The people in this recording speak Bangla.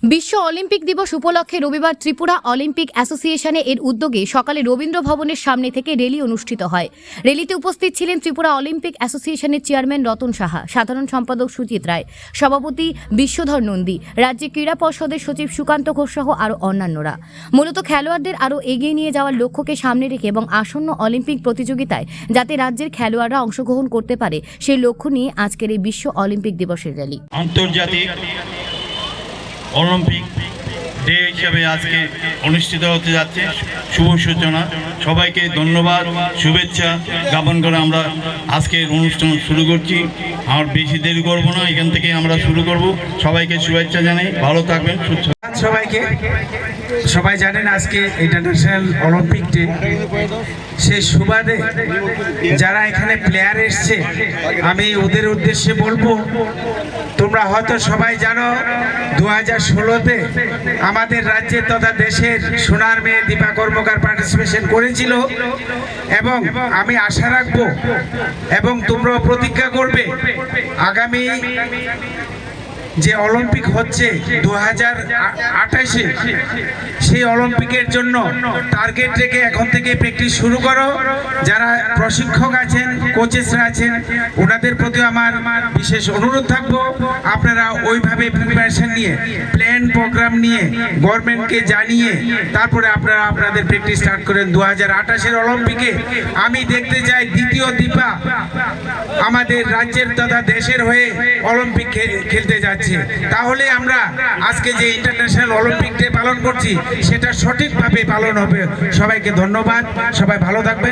বিশ্ব অলিম্পিক দিবস উপলক্ষে রবিবার ত্রিপুরা অলিম্পিক অ্যাসোসিয়েশনে এর উদ্যোগে সকালে রবীন্দ্র ভবনের সামনে থেকে র্যালি অনুষ্ঠিত হয়। র্যালিতে উপস্থিত ছিলেন ত্রিপুরা অলিম্পিক অ্যাসোসিয়েশনের চেয়ারম্যান রতন সাহা, সাধারণ সম্পাদক সুজিত রায়, সভাপতি বিশ্বধর নন্দী রাজ্য ক্রীড়া পর্ষদের সচিব সুকান্ত ঘোষ সহ আরও অন্যান্যরা। মূলত খেলোয়াড়দের আরও এগিয়ে নিয়ে যাওয়ার লক্ষ্যকে সামনে রেখে এবং আসন্ন অলিম্পিক প্রতিযোগিতায় যাতে রাজ্যের খেলোয়াড়রা অংশগ্রহণ করতে পারে সেই লক্ষ্য নিয়ে আজকের এই বিশ্ব অলিম্পিক দিবসের র্যালি। আন্তর্জাতিক অলিম্পিক ডে হিসাবে আজকে অনুষ্ঠিত হতে যাচ্ছে। শুভ সূচনা। সবাইকে ধন্যবাদ, শুভেচ্ছা জ্ঞাপন করে আমরা আজকের অনুষ্ঠান শুরু করছি। আর বেশি দেরি করব না, এখান থেকে আমরা শুরু করব। সবাইকে শুভেচ্ছা জানাই, ভালো থাকবেন, সুস্থ সবাইকে। সবাই জানেন আজকে ইন্টারন্যাশনাল অলিম্পিক ডে। সেই সুবাদে যারা এখানে প্লেয়ার এসছে, আমি ওদের উদ্দেশ্যে বলব, তোমরা হয়তো সবাই জানো দু হাজার ষোলোতে আমাদের রাজ্যের তথা দেশের সোনার মেয়ে দীপা কর্মকার পার্টিসিপেশন করেছিল এবং আমি আশা রাখব এবং তোমরাও প্রতিজ্ঞা করবে, আগামী যে অলিম্পিক হচ্ছে দু হাজার আঠাশে, সেই অলিম্পিকের জন্য টার্গেট রেখে এখন থেকে প্র্যাকটিস শুরু করো। যারা প্রশিক্ষক আছেন, কোচেসরা আছেন, ওনাদের প্রতি আমার বিশেষ অনুরোধ থাকব। আপনারা ওইভাবে প্রিপারেশন নিয়ে প্ল্যান প্রোগ্রাম নিয়ে গভর্নমেন্টকে জানিয়ে, তারপরে আপনারা আপনাদের প্র্যাকটিস স্টার্ট করেন। দু হাজার আঠাশের অলিম্পিকে আমি দেখতে চাই দ্বিতীয় দীপা, আমাদের রাজ্যের তথা দেশের হয়ে অলিম্পিক খেলতে যাচ্ছে তাহলে আমরা আজকে যে ইন্টারন্যাশনাল অলিম্পিক ডে পালন করছি, সেটা সঠিকভাবে পালন হবে। সবাইকে ধন্যবাদ। সবাই ভালো থাকবেন